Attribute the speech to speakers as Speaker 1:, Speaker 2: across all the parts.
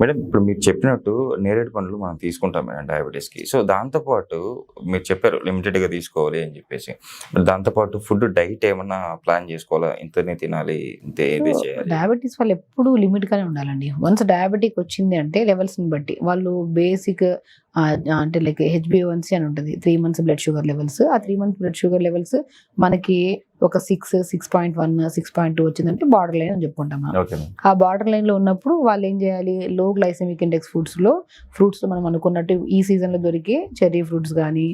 Speaker 1: Madam ఇప్పుడు మీరు చెప్పినట్టు నేరేడు పండ్లు మనం తీసుకుంటాం మేడం డయాబెటీస్కి. సో దాంతోపాటు మీరు చెప్పారు లిమిటెడ్గా తీసుకోవాలి అని చెప్పేసి. దాంతోపాటు ఫుడ్ డైట్ ఏమన్నా ప్లాన్ చేసుకోవాలా? ఇంతనే తినాలి ఇంతే చేయాలి.
Speaker 2: డయాబెటీస్ వాళ్ళు ఎప్పుడు లిమిట్ గానే ఉండాలండి. వన్స్ డయాబెటిక్ వచ్చింది అంటే లెవెల్స్ని బట్టి వాళ్ళు బేసిక్ అంటే లైక్ హెచ్బిఓన్సీ అని ఉంటుంది. Three months blood sugar levels ఆ three months blood sugar levels మనకి ఒక six six point one six point two వచ్చిందంటే బార్డర్ లైన్ అని చెప్పుకుంటాం మనం. ఆ బార్డర్ లైన్లో ఉన్నప్పుడు వాళ్ళు ఏం చేయాలి? లో గ్లైసెమిక్ ఇండెక్స్ ఫ్రూట్స్లో ఫ్రూట్స్ మనం అనుకున్నట్టు ఈ సీజన్లో దొరికే చెర్రీ ఫ్రూట్స్ కానీ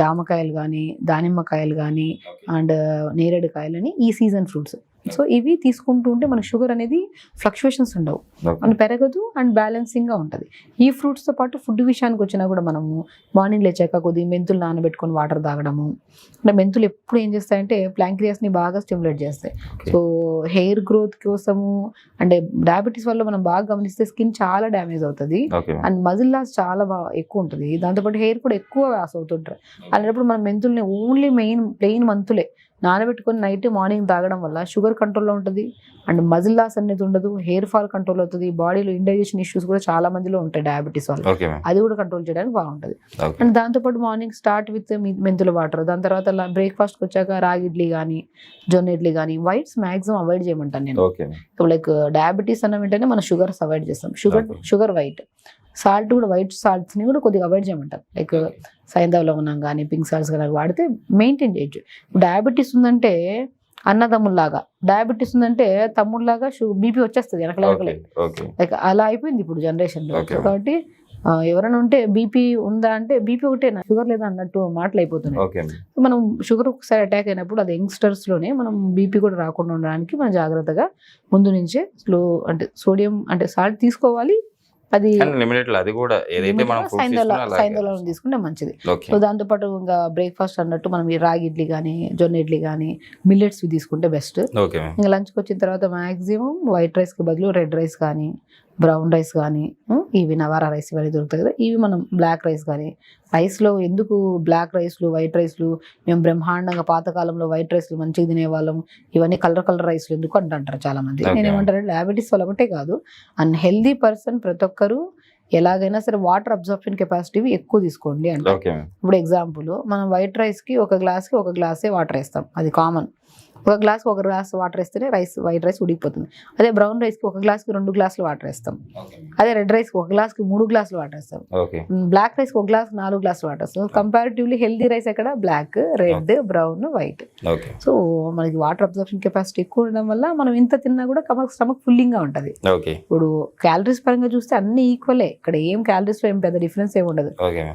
Speaker 2: జామకాయలు కానీ దానిమ్మకాయలు కానీ అండ్ నేరేడు కాయలని ఈ సీజన్ ఫ్రూట్స్ సో ఇవి తీసుకుంటూ ఉంటే మనకి షుగర్ అనేది ఫ్లక్చువేషన్స్ ఉండవు. మన పెరగదు అండ్ బ్యాలెన్సింగ్గా ఉంటుంది. ఈ ఫ్రూట్స్తో పాటు ఫుడ్ విషయానికి వచ్చినా కూడా మనము మార్నింగ్ లేచాక కొద్దిగా మెంతులు నానబెట్టుకొని వాటర్ తాగడము. అంటే మెంతులు ఎప్పుడు ఏం చేస్తాయంటే ప్లాంక్రియాస్ని బాగా స్టిమ్యులేట్ చేస్తాయి. సో హెయిర్ గ్రోత్ కోసము అంటే డయాబెటీస్ వల్ల మనం బాగా గమనిస్తే స్కిన్ చాలా డ్యామేజ్ అవుతుంది. అండ్ మజిల్ లాస్ చాలా బాగా ఎక్కువ ఉంటుంది. దాంతోపాటు హెయిర్ కూడా ఎక్కువ లాస్ అవుతుంటారు. అలాంటప్పుడు మనం మెంతుల్ని ఓన్లీ మెయిన్ ప్లెయిన్ మంతులే నానబెట్టుకొని నైట్ మార్నింగ్ తాగడం వల్ల షుగర్ కంట్రోల్లో ఉంటుంది. అండ్ మజిల్ లాస్ అనేది ఉండదు. హెయిర్ ఫాల్ కంట్రోల్ అవుతుంది. బాడీలో ఇండైజెషన్ ఇష్యూస్ కూడా చాలా మందిలో ఉంటాయి డయాబెటీస్ వల్ల. అది కూడా కంట్రోల్ చేయడానికి బాగుంటుంది. అండ్ దాంతోపాటు మార్నింగ్ స్టార్ట్ విత్ మెంతుల వాటర్. దాని తర్వాత బ్రేక్ఫాస్ట్కి వచ్చాక రాగి ఇడ్లీ కానీ జొన్న ఇడ్లీ కానీ వైట్స్ మాక్సిమం అవాయిడ్ చేయమంటాను నేను. లైక్ డయాబెటీస్ అన్న వెంటనే మనం షుగర్స్ అవాయిడ్ చేస్తాం. షుగర్. Sugar white. సాల్ట్ కూడా వైట్ సాల్ట్స్ని కూడా కొద్దిగా అవాయిడ్ చేయమంటారు. లైక్ సైంధవ లవణం కానీ పింక్ సాల్ట్స్ కానీ వాడితే మెయింటైన్ చేయొచ్చు. డయాబెటీస్ ఉందంటే అన్నదమ్ముల్లాగా. డయాబెటీస్ ఉందంటే తమ్ముళ్ళలాగా షు బీపీ వచ్చేస్తుంది వెనకల లైక్ అలా అయిపోయింది ఇప్పుడు జనరేషన్లో
Speaker 1: Okay.
Speaker 2: కాబట్టి ఎవరైనా ఉంటే బీపీ ఉందా అంటే బీపీ ఒకటే షుగర్ లేదా అన్నట్టు మాటలు అయిపోతున్నాయి. మనం షుగర్ ఒకసారి అటాక్ అయినప్పుడు అది యంగ్స్టర్స్లోనే మనం బీపీ కూడా రాకుండా ఉండడానికి మనం జాగ్రత్తగా ముందు నుంచే స్లో అంటే సోడియం అంటే సాల్ట్ తీసుకోవాలి. అది
Speaker 1: లిమిటెడ్ అది కూడా ఏదైతే మనం
Speaker 2: సైంధవలం తీసుకుంటే మంచిది. సో దాంతో పాటు ఇంకా బ్రేక్ఫాస్ట్ అన్నట్టు మనం ఈ రాగి ఇడ్లీ కానీ జొన్న ఇడ్లీ కానీ మిల్లెట్స్ తీసుకుంటే బెస్ట్. ఇంకా లంచ్కి వచ్చిన తర్వాత మాక్సిమం వైట్ రైస్కి బదులు రెడ్ రైస్ కానీ బ్రౌన్ రైస్ కానీ ఇవి నవారా రైస్ ఇవన్నీ దొరుకుతాయి కదా. ఇవి మనం బ్లాక్ రైస్ కానీ రైస్లో ఎందుకు బ్లాక్ రైస్లు వైట్ రైస్లు మేము బ్రహ్మాండంగా పాతకాలంలో వైట్ రైస్లు మంచిగా తినేవాళ్ళం ఇవన్నీ కలర్ కలర్ రైస్లు ఎందుకు అంటారు చాలా మంది
Speaker 1: Okay.
Speaker 2: నేను ఏమంటారంటే డయాబెటీస్ వల్ల ఒకటే కాదు అన్ హెల్దీ పర్సన్ ప్రతి ఒక్కరు ఎలాగైనా సరే వాటర్ అబ్జర్ప్షన్ కెపాసిటీ ఎక్కువ తీసుకోండి అంటే ఇప్పుడు ఎగ్జాంపుల్ మనం వైట్ రైస్కి ఒక గ్లాస్కి ఒక గ్లాసే వాటర్ వేస్తాం అది కామన్ ఒక గ్లాస్ ఒక గ్లాస్ వాటర్ వేస్తేనే రైస్ వైట్ రైస్ ఉడికిపోతుంది. అదే బ్రౌన్ రైస్కి ఒక గ్లాస్కి రెండు గ్లాసులు వాటర్ వేస్తాం. అదే రెడ్ రైస్కి ఒక గ్లాస్కి మూడు గ్లాసులు వాటర్ వేస్తాం. బ్లాక్ రైస్కి ఒక గ్లాస్ నాలుగు గ్లాసులు వాటర్ వేస్తాం. కంపారిటివ్లీ హెల్దీ రైస్ ఎక్కడ? Black red brown white. So మనకి వాటర్ అబ్జర్ప్షన్ కెపాసిటీ ఎక్కువ ఉండడం వల్ల మనం ఇంత తిన్నా కూడా స్టమక్ స్టమక్ ఫుల్లింగ్గా ఉంటది ఇప్పుడు క్యాలరీస్ పరంగా చూస్తే అన్ని ఈక్వలే. ఇక్కడ ఏం క్యాలరీస్లో ఏం పెద్ద డిఫరెన్స్ ఏమి ఉండదు.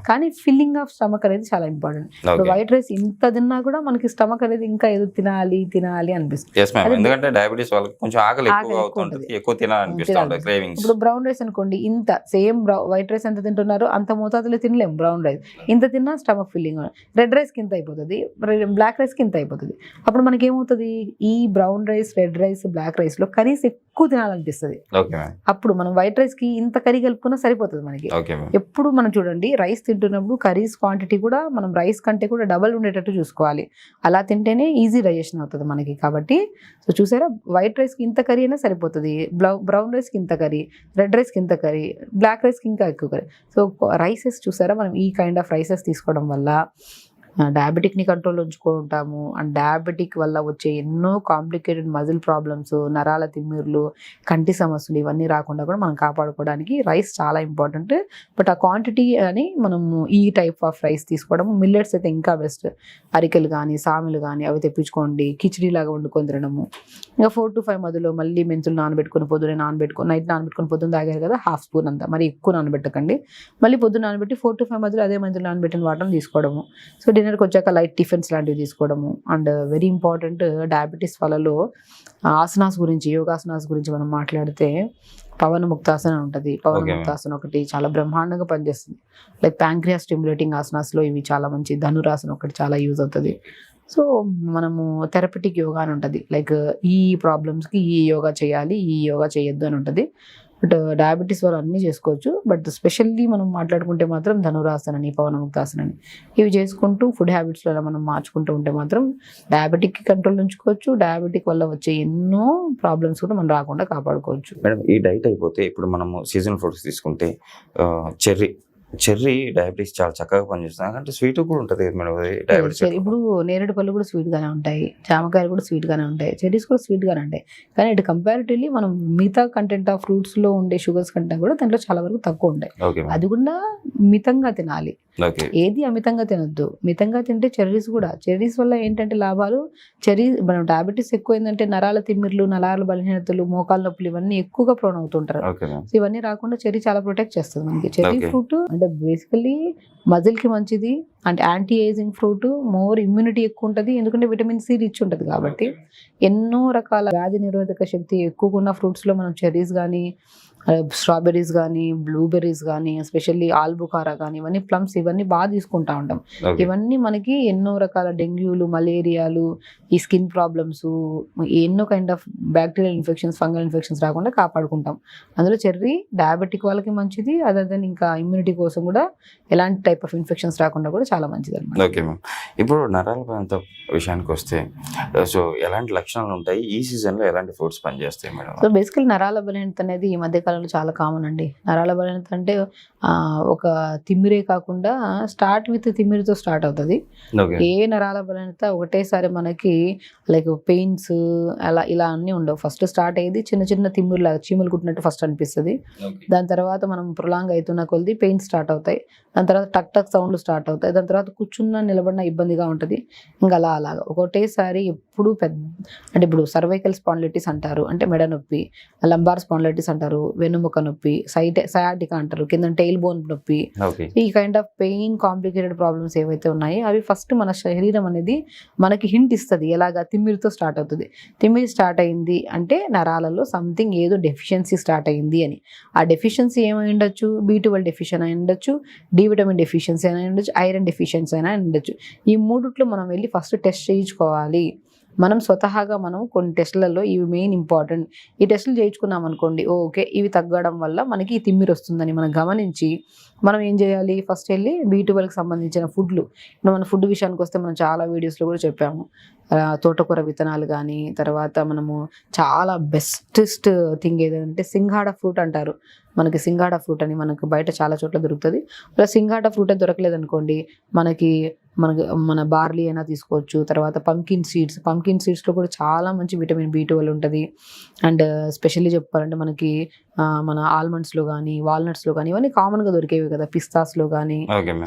Speaker 2: కానీ ఫిల్లింగ్ ఆఫ్ స్టమక్ అనేది చాలా ఇంపార్టెంట్. వైట్ రైస్ ఇంత తిన్నా కూడా మనకి స్టమక్ అనేది ఇంకా ఏదో తినాలి తినాలి అనిపిస్తుంది.
Speaker 1: ఎస్ మ్యామ్
Speaker 2: అది-
Speaker 1: ఎందుకంటే డయాబెటీస్ వాళ్ళకి కొంచెం ఆకలి ఎక్కువ
Speaker 2: ఎక్కువ
Speaker 1: అవుతుంటుంది.
Speaker 2: ఉంటుంది.
Speaker 1: ఎక్కువ తినాలనిపిస్తూ
Speaker 2: తినాలి.
Speaker 1: ఉంటుంది క్రేవింగ్స్
Speaker 2: ఇప్పుడు బ్రౌన్ రైస్ అనుకోండి ఇంత సేమ్ వైట్ రైస్ ఎంత తింటున్నారో అంత మోతాదులో తినలేం బ్రౌన్ రైస్ ఇంత తిన్నా స్టమక్ ఫిల్లింగ్ రెడ్ రైస్కి ఇంత అయిపోతుంది. బ్లాక్ రైస్కి ఇంత అయిపోతుంది. అప్పుడు మనకి ఏమవుతుంది? ఈ brown rice red rice black రైస్లో కర్రీస్ ఎక్కువ తినాలనిపిస్తుంది. అప్పుడు మనం వైట్ రైస్కి ఇంత కర్రీ కలుపుకున్నా సరిపోతుంది మనకి. ఎప్పుడు మనం చూడండి రైస్ తింటున్నప్పుడు కర్రీస్ క్వాంటిటీ కూడా మనం రైస్ కంటే కూడా డబల్ ఉండేటట్టు చూసుకోవాలి. అలా తింటేనే ఈజీ డైజెషన్ అవుతుంది మనకి. కాబట్టి సో చూసారా? వైట్ రైస్కి ఇంత కర్రీ అయినా సరిపోతుంది. బ్లౌ బ్రౌన్ రైస్కి ఇంత కర్రీ రెడ్ రైస్కి ఇంత కర్రీ బ్లాక్ రైస్కి ఇంకా ఎక్కువ కర్రీ. సో రైసెస్ చూసారా? మనం ఈ కైండ్ ఆఫ్ రైసెస్ తీసుకోవడం వల్ల డయాబెటిక్ని కంట్రోల్ ఉంచుకుంటాము. అండ్ డయాబెటిక్ వల్ల వచ్చే ఎన్నో కాంప్లికేటెడ్ మజిల్ ప్రాబ్లమ్స్ నరాల తిమ్మిర్లు కంటి సమస్యలు ఇవన్నీ రాకుండా కూడా మనం కాపాడుకోవడానికి రైస్ చాలా ఇంపార్టెంట్ బట్ ఆ క్వాంటిటీ అని మనము ఈ టైప్ ఆఫ్ రైస్ తీసుకోవడం మిల్లెట్స్ అయితే ఇంకా బెస్ట్ అరికెలు కానీ సామెలు కానీ అవి తెప్పించుకోండి. కిచిడీ లాగా వండుకొని తినడము. ఇంకా ఫోర్ టు ఫైవ్ మధ్యలో మళ్ళీ మెంతులు నానబెట్టుకుని పొద్దునే నానబెట్టుకొని నైట్ నానబెట్టుకుని పొద్దున్న తాగారు కదా హాఫ్ స్పూన్ అంతా. మరి ఎక్కువ నానబెట్టకండి. మళ్ళీ పొద్దున్న నానబెట్టి ఫోర్ టు ఫైవ్ మధ్యలో అదే మెంతులు నానబెట్టిన వాటర్ తీసుకోవడము. సో డిన్నర్కి వచ్చాక లైట్ టిఫిన్స్ లాంటివి తీసుకోవడము అండ్ వెరీ ఇంపార్టెంట్ డయాబెటీస్ వాళ్ళలో ఆసనాస్ గురించి యోగాసనాస్ గురించి మనం మాట్లాడితే పవన ముక్తాసన ఉంటుంది. పవన. ముక్తాసన ఒకటి చాలా బ్రహ్మాండంగా పనిచేస్తుంది. లైక్ ప్యాంక్రియాస్ స్టిమ్యులేటింగ్ ఆసనాస్లో ఇవి చాలా మంచి ధనురాసన ఒకటి చాలా యూజ్ అవుతుంది. సో మనము థెరపటిక్ యోగా అని ఉంటుంది. లైక్ ఈ ప్రాబ్లమ్స్కి ఈ యోగా చేయాలి ఈ యోగా చేయొద్దు అని ఉంటుంది. బట్ డయాబెటీస్ వాళ్ళు అన్నీ చేసుకోవచ్చు. బట్ స్పెషల్లీ మనం మాట్లాడుకుంటే మాత్రం ధనురాసనని పవనముక్తాసనని ఇవి చేసుకుంటూ ఫుడ్ హ్యాబిట్స్లో మనం మార్చుకుంటూ ఉంటే మాత్రం డయాబెటిక్ కంట్రోల్ ఉంచుకోవచ్చు. డయాబెటిక్ వల్ల వచ్చే ఎన్నో ప్రాబ్లమ్స్ కూడా మనం రాకుండా కాపాడుకోవచ్చు.
Speaker 1: మేడం ఈ డైట్ అయిపోతే ఇప్పుడు మనము సీజనల్ ఫ్రూట్స్ తీసుకుంటే చెర్రీ చెర్రీ డయాబెటీస్ చాలా చక్కగా పనిచేస్తుంది. అంటే స్వీట్ కూడా ఉంటుంది మేడం డయాబెటీస్
Speaker 2: ఇప్పుడు నేరేడు పళ్ళు కూడా స్వీట్ గానే ఉంటాయి. జామకాయలు కూడా స్వీట్ గానే ఉంటాయి. చెరీస్ కూడా స్వీట్ గానే ఉంటాయి. కానీ ఇటు కంపారిటివ్లీ మనం మిగతా కంటెంట్ ఆఫ్ ఫ్రూట్స్లో ఉండే షుగర్స్ కంటే కూడా దాంట్లో చాలా వరకు తక్కువ ఉంటాయి. అది కూడా మితంగా తినాలి. ఏది అమితంగా తినొద్దు. మితంగా తింటే చెర్రీస్ కూడా. చెర్రీస్ వల్ల ఏంటంటే లాభాలు? చెర్రీ మనం డయాబెటీస్ ఎక్కువైందంటే నరాల తిమ్మిర్లు నరాల బలహీనతలు మోకాల నొప్పులు ఇవన్నీ ఎక్కువగా ప్రోన్ అవుతుంటారు. ఇవన్నీ రాకుండా చెర్రీ చాలా ప్రొటెక్ట్ చేస్తుంది మనకి. చెర్రీ. ఫ్రూట్ అంటే బేసికలీ మజిల్కి మంచిది అంటే anti ageing fruit more immunity ఎక్కువ ఉంటుంది. ఎందుకంటే విటమిన్ సి రిచ్ ఉంటుంది కాబట్టి. ఎన్నో రకాల వ్యాధి నిరోధక శక్తి ఎక్కువగా ఉన్న fruits లో మనం చెర్రీస్ కానీ స్ట్రాబెర్రీస్ కానీ బ్లూబెర్రీస్ కానీ ఎస్పెషల్లీ ఆల్బుకారా కానీ ఇవన్నీ ప్లమ్స్ ఇవన్నీ బాగా తీసుకుంటా ఉంటాం. ఇవన్నీ మనకి ఎన్నో రకాల డెంగ్యూలు మలేరియాలు ఈ స్కిన్ ప్రాబ్లమ్స్ ఎన్నో kind of bacterial infections fungal infections రాకుండా కాపాడుకుంటాం. అందులో చెర్రీ డయాబెటిక్ వాళ్ళకి మంచిది అదర్ దెన్ ఇంకా ఇమ్యూనిటీ కోసం కూడా ఎలాంటి టైప్ ఆఫ్ ఇన్ఫెక్షన్స్ రాకుండా కూడా చాలా మంచిది అనమాట
Speaker 1: ఓకే మ్యామ్. ఇప్పుడు నరాల ప్రాంత విషయానికి వస్తే సో ఎలాంటి లక్షణాలు ఉంటాయి? ఈ సీజన్లో ఎలాంటి ఫ్రూట్స్ పనిచేస్తాయి మేడం?
Speaker 2: సో బేసికల్ నరాల బలహీనత అనేది ఈ మధ్య కాలంలో చాలా కామన్ అండి. నరాల బలహీనత అంటే ఒక తిమ్మిరే కాకుండా స్టార్ట్ విత్ తిమ్మిరితో స్టార్ట్ అవుతుంది. ఏ నరాల బలహీనత ఒకటేసారి మనకి లైక్ పెయిన్స్ అలా ఇలా అన్నీ ఉండవు. ఫస్ట్ స్టార్ట్ అయ్యేది చిన్న చిన్న తిమ్మురులాగా చీమలు కుట్టినట్టు ఫస్ట్ అనిపిస్తుంది. దాని తర్వాత మనం ప్రొలాంగ్ అవుతున్న కొద్ది పెయిన్స్ స్టార్ట్ అవుతాయి. దాని తర్వాత టక్ టక్ సౌండ్లు స్టార్ట్ అవుతాయి. దాని తర్వాత కూర్చున్న నిలబడిన ఇబ్బందిగా ఉంటుంది. ఇంకా అలా అలాగా. ఒకటేసారి ఎప్పుడు పెద్ద అంటే ఇప్పుడు సర్వైకల్ స్పాండిలైటిస్ అంటారు అంటే మెడ నొప్పి లంబార్ స్పాండిలైటిస్ అంటారు వెన్నుముక నొప్పి సైట్ సయాటికా అంటారు కింద టెయిల్ బోన్ నొప్పి ఈ kind of pain complicated problems ఏవైతే ఉన్నాయో అవి ఫస్ట్ మన శరీరం అనేది మనకి హింట్ ఇస్తుంది ఎలాగా తిమ్మిరితో స్టార్ట్ అవుతుంది. తిమ్మిరి స్టార్ట్ అయింది అంటే నరాలలో సంథింగ్ ఏదో డెఫిషియన్సీ స్టార్ట్ అయింది అని. ఆ డెఫిషియన్సీ ఏమై ఉండొచ్చు? బీ ట్వెల్వ్ డెఫిషియన్ అయి ఉండొచ్చు డి విటమిన్ డెఫిషియన్సీ అయినా ఉండొచ్చు ఐరన్ డెఫిషియన్సీ అయినా ఉండొచ్చు. ఈ మూడిట్లో మనం వెళ్ళి ఫస్ట్ టెస్ట్ చేయించుకోవాలి. మనం స్వతహాగా మనం కొన్ని టెస్ట్లలో ఇవి మెయిన్ ఇంపార్టెంట్ ఈ టెస్టులు చేయించుకున్నాం అనుకోండి ఓకే ఇవి తగ్గడం వల్ల మనకి ఈ తిమ్మిరి వస్తుందని మనం గమనించి మనం ఏం చేయాలి? ఫస్ట్ వెళ్ళి బీ ట్వెల్వ్కి సంబంధించిన ఫుడ్లు ఇప్పుడు మన ఫుడ్ విషయానికి వస్తే మనం చాలా వీడియోస్లో కూడా చెప్పాము. తోటకూర విత్తనాలు కానీ తర్వాత మనము చాలా బెస్టెస్ట్ థింగ్ ఏదంటే సింగాడ ఫ్రూట్ అంటారు. మనకి సింగాడ ఫ్రూట్ అని మనకు బయట చాలా చోట్ల దొరుకుతుంది. అలా సింగాడ ఫ్రూట్ దొరకలేదు అనుకోండి మనకి మనకి మన బార్లీ అయినా తీసుకోవచ్చు తర్వాత పంకిన్ సీడ్స్ పంకిన్ సీడ్స్లో కూడా చాలా మంచి విటమిన్ బి ట్వెల్వ్ ఉంటుంది. అండ్ స్పెషల్లీ చెప్పాలంటే మనకి మన ఆల్మండ్స్లో కానీ వాల్నట్స్లో కానీ ఇవన్నీ కామన్గా దొరికేవి కదా పిస్తాస్లో కానీ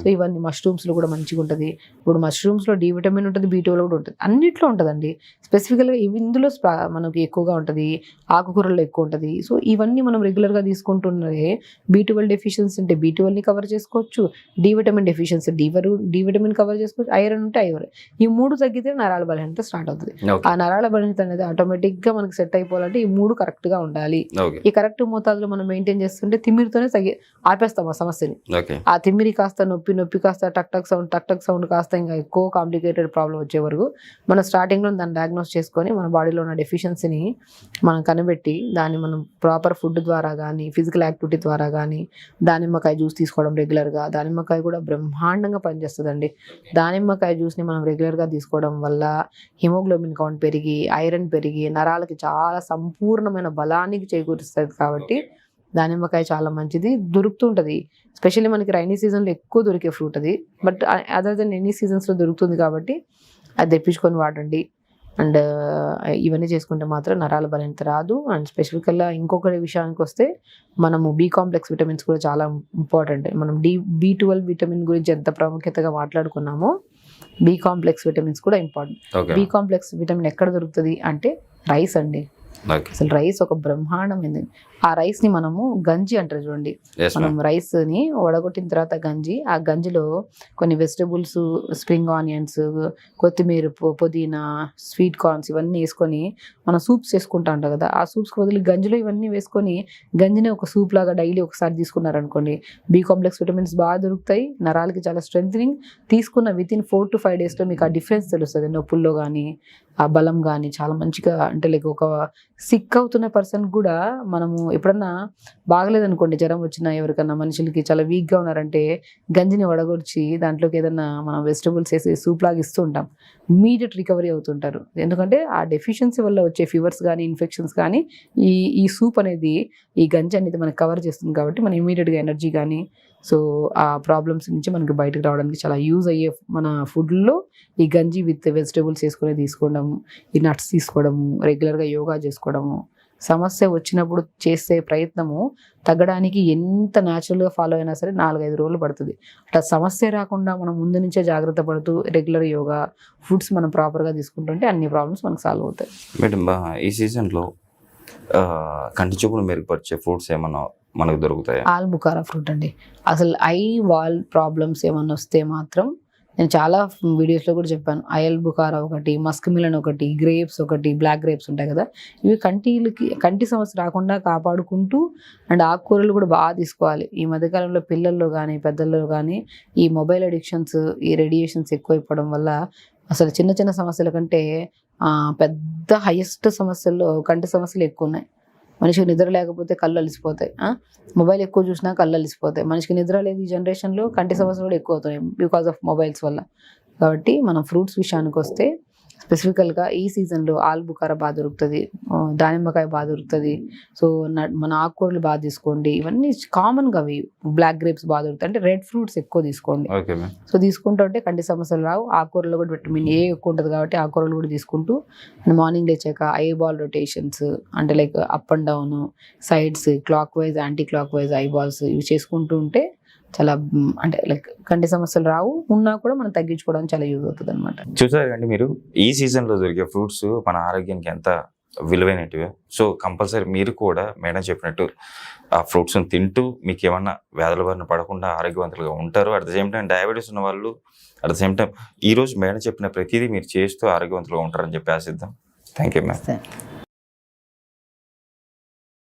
Speaker 2: సో ఇవన్నీ మష్రూమ్స్లో కూడా మంచిగా ఉంటుంది. ఇప్పుడు మష్రూమ్స్లో డి విటమిన్ ఉంటుంది బీ కూడా ఉంటుంది. అన్నిట్లో ఉంటుందండి. స్పెసిఫికల్గా ఇవి ఇందులో మనకి ఎక్కువగా ఉంటుంది. ఆకుకూరల్లో ఎక్కువ ఉంటుంది. సో ఇవన్నీ మనం రెగ్యులర్గా తీసుకుంటున్నదే బీ ట్వెల్వ్ డెఫిషియన్సీ ఉంటే బీ ట్వెల్వ్ని కవర్ చేసుకోవచ్చు D vitamin deficiency D D vitamin cover చేసుకోవచ్చు ఐరన్ ఉంటే ఐరన్. ఈ మూడు తగ్గితే నరాల బలహీనత స్టార్ట్ అవుతుంది. ఆ నరాల బలహీనత అనేది ఆటోమేటిక్గా మనకి సెట్ అయిపోవాలంటే ఈ మూడు కరెక్ట్గా ఉండాలి. ఈ కరెక్ట్ మోతాదులో మనం మెయింటైన్ చేస్తుంటే తిమ్మిరితోనే తగ్గి ఆపేస్తాం ఆ సమస్యని. ఆ తిమ్మిరి కాస్త నొప్పి నొప్పి కాస్త టక్ టక్ సౌండ్ టక్ టక్ సౌండ్ కాస్త ఇంకా ఎక్కువ కాంప్లికేటెడ్ ప్రాబ్లం వచ్చే వరకు మనం స్టార్టింగ్లో దాన్ని డయాగ్నోస్ చేసుకొని మన బాడీలో ఉన్న డెఫిషియన్సీని మనం కనిపెట్టి దాన్ని మనం ప్రాపర్ ఫుడ్ ద్వారా కానీ ఫిజికల్ యాక్టివిటీ ద్వారా కానీ దానిమ్మకాయ జ్యూస్ తీసుకోవడం రెగ్యులర్గా దానిమ్మకాయ కూడా బ్రహ్మాండంగా పనిచేస్తుందండి. దానిమ్మకాయ జ్యూస్ని మనం రెగ్యులర్గా తీసుకోవడం వల్ల హిమోగ్లోబిన్ కౌంట్ పెరిగి ఐరన్ పెరిగి నరాలకి చాలా సంపూర్ణమైన బలానికి చేకూరుస్తుంది కాబట్టి దానిమ్మకాయ చాలా మంచిది. దొరుకుతుంటుంది స్పెషల్లీ మనకి రైనీ సీజన్లో ఎక్కువ దొరికే ఫ్రూట్ అది. బట్ అదర్ దెన్ ఎనీ సీజన్స్లో దొరుకుతుంది కాబట్టి అది తెప్పించుకొని వాడండి. అండ్ ఇవన్నీ చేసుకుంటే మాత్రం నరాల బలహీనత రాదు. అండ్ స్పెసిఫికల్గా ఇంకొకటి విషయానికి వస్తే మనము బి కాంప్లెక్స్ విటమిన్స్ కూడా చాలా ఇంపార్టెంట్ మనం డి బి ట్వెల్వ్ విటమిన్ గురించి ఎంత ప్రాముఖ్యతగా మాట్లాడుకున్నామో బి కాంప్లెక్స్ విటమిన్స్ కూడా ఇంపార్టెంట్ బి కాంప్లెక్స్ విటమిన్ ఎక్కడ దొరుకుతుంది అంటే రైస్ అండి. అసలు రైస్ ఒక బ్రహ్మాండమైంది. ఆ రైస్ని మనము గంజి అంటారు చూడండి. మనం రైస్ని వడగొట్టిన తర్వాత గంజి ఆ గంజిలో కొన్ని వెజిటబుల్స్ స్ప్రింగ్ ఆనియన్స్ కొత్తిమీర పుదీనా స్వీట్ కార్న్స్ ఇవన్నీ వేసుకొని మనం సూప్స్ చేసుకుంటా ఉంటాం కదా. ఆ సూప్స్ వదిలి గంజిలో ఇవన్నీ వేసుకొని గంజిని ఒక సూప్ లాగా డైలీ ఒకసారి తీసుకున్నారనుకోండి. బి కాంప్లెక్స్ విటమిన్స్ బాగా దొరుకుతాయి. నరాలకి చాలా స్ట్రెంగ్ తీసుకున్న with in four to five డేస్లో మీకు ఆ డిఫరెన్స్ తెలుస్తుంది. నొప్పుల్లో కానీ ఆ బలం కానీ చాలా మంచిగా అంటే లైక్ ఒక సిక్ అవుతున్న పర్సన్ కూడా మనము ఎప్పుడన్నా బాగలేదనుకోండి జ్వరం వచ్చిన ఎవరికన్నా మనుషులకి చాలా వీక్గా ఉన్నారంటే గంజిని వడగొచ్చి దాంట్లోకి ఏదన్నా మనం వెజిటబుల్స్ వేసి సూప్ లాగా ఇస్తూ ఉంటాం. ఇమీడియట్ రికవరీ అవుతుంటారు. ఎందుకంటే ఆ డెఫిషియన్సీ వల్ల వచ్చే ఫీవర్స్ కానీ ఇన్ఫెక్షన్స్ కానీ ఈ ఈ సూప్ అనేది ఈ గంజి అనేది మనకు కవర్ చేస్తుంది కాబట్టి మనం ఇమీడియట్గా ఎనర్జీ కానీ సో ఆ ప్రాబ్లమ్స్ నుంచి మనకి బయటకు రావడానికి చాలా యూజ్ అయ్యే మన ఫుడ్లో ఈ గంజి విత్ వెజిటేబుల్స్ వేసుకొని తీసుకోవడం ఈ నట్స్ తీసుకోవడము రెగ్యులర్గా యోగా చేసుకోవడము సమస్య వచ్చినప్పుడు చేసే ప్రయత్నము తగ్గడానికి ఎంత న్యాచురల్గా ఫాలో అయినా సరే నాలుగైదు రోజులు పడుతుంది. అట్లా సమస్య రాకుండా మనం ముందు నుంచే జాగ్రత్త పడుతూ రెగ్యులర్ యోగా ఫుడ్స్ మనం ప్రాపర్గా తీసుకుంటుంటే అన్ని ప్రాబ్లమ్స్ మనకు సాల్వ్ అవుతాయి.
Speaker 1: మేడం ఈ సీజన్లో కంటి చూపును మెరుగుపరిచే ఫ్రూట్స్ ఏమన్నా మనకు దొరుకుతాయి?
Speaker 2: ఆల్ బుకారా ఫ్రూట్ అండి. అసలు ఐ వాల్ ప్రాబ్లమ్స్ ఏమన్నా వస్తే మాత్రం నేను చాలా వీడియోస్లో కూడా చెప్పాను. అయల్ బుకారా ఒకటి మస్క్ మిలన్ ఒకటి గ్రేప్స్ ఒకటి బ్లాక్ గ్రేప్స్ ఉంటాయి కదా. ఇవి కంటిలకి కంటి సమస్య రాకుండా కాపాడుకుంటూ అండ్ ఆకుకూరలు కూడా బాగా తీసుకోవాలి. ఈ మధ్యకాలంలో పిల్లల్లో కానీ పెద్దల్లో కానీ ఈ మొబైల్ అడిక్షన్స్ ఈ రేడియేషన్స్ ఎక్కువైపోవడం వల్ల అసలు చిన్న చిన్న సమస్యల కంటే పెద్ద హైయెస్ట్ సమస్యల్లో కంటి సమస్యలు ఎక్కువ ఉన్నాయి మనిషికి నిద్ర లేకపోతే కళ్ళు అలిసిపోతాయి మొబైల్ ఎక్కువ చూసినా కళ్ళు అలిసిపోతాయి. మనిషికి నిద్ర లేదు ఈ జనరేషన్లో కంటి సమస్యలు కూడా ఎక్కువ అవుతున్నాయి బికాస్ ఆఫ్ మొబైల్స్ వల్ల. కాబట్టి మనం ఫ్రూట్స్ విషయానికి వస్తే స్పెసిఫికల్గా ఈ సీజన్లో ఆల్బుకార బాగా దొరుకుతుంది దానిమ్మకాయ బాగా దొరుకుతుంది. సో మన ఆకుకూరలు బాగా తీసుకోండి. ఇవన్నీ కామన్గా అవి బ్లాక్ గ్రేప్స్ బాగా దొరుకుతాయి. అంటే రెడ్ ఫ్రూట్స్ ఎక్కువ తీసుకోండి. సో తీసుకుంటుంటే కంటి సమస్యలు రావు. ఆకుకూరలో కూడా విటమిన్ ఏ ఎక్కువ ఉంటుంది కాబట్టి ఆకుకూరలు కూడా తీసుకుంటూ మార్నింగ్ లేచాక ఐ బాల్ రొటేషన్స్ అంటే like up and down sides clockwise anti clockwise eyeballs ఇవి చేసుకుంటూ ఉంటే చాలా అంటే లైక్ కంటి సమస్యలు రావు ఉన్నా కూడా మనం తగ్గించుకోవడానికి చాలా యూజ్ అవుతుంది అనమాట
Speaker 1: చూసారు కండి మీరు ఈ సీజన్లో దొరికే ఫ్రూట్స్ మన ఆరోగ్యానికి ఎంత విలువైనటివే. సో కంపల్సరీ మీరు కూడా మేడం చెప్పినట్టు ఆ ఫ్రూట్స్ని తింటూ మీకు ఏమన్నా వ్యాధుల బారిన పడకుండా ఆరోగ్యవంతులుగా ఉంటారు. At the same time diabetes ఉన్న వాళ్ళు అట్ ద సేమ్ టైం ఈ రోజు మేడం చెప్పిన ప్రతిదీ మీరు చేస్తూ ఆరోగ్యవంతులుగా ఉంటారని చెప్పి ఆశిద్దాం. Thank you ma'am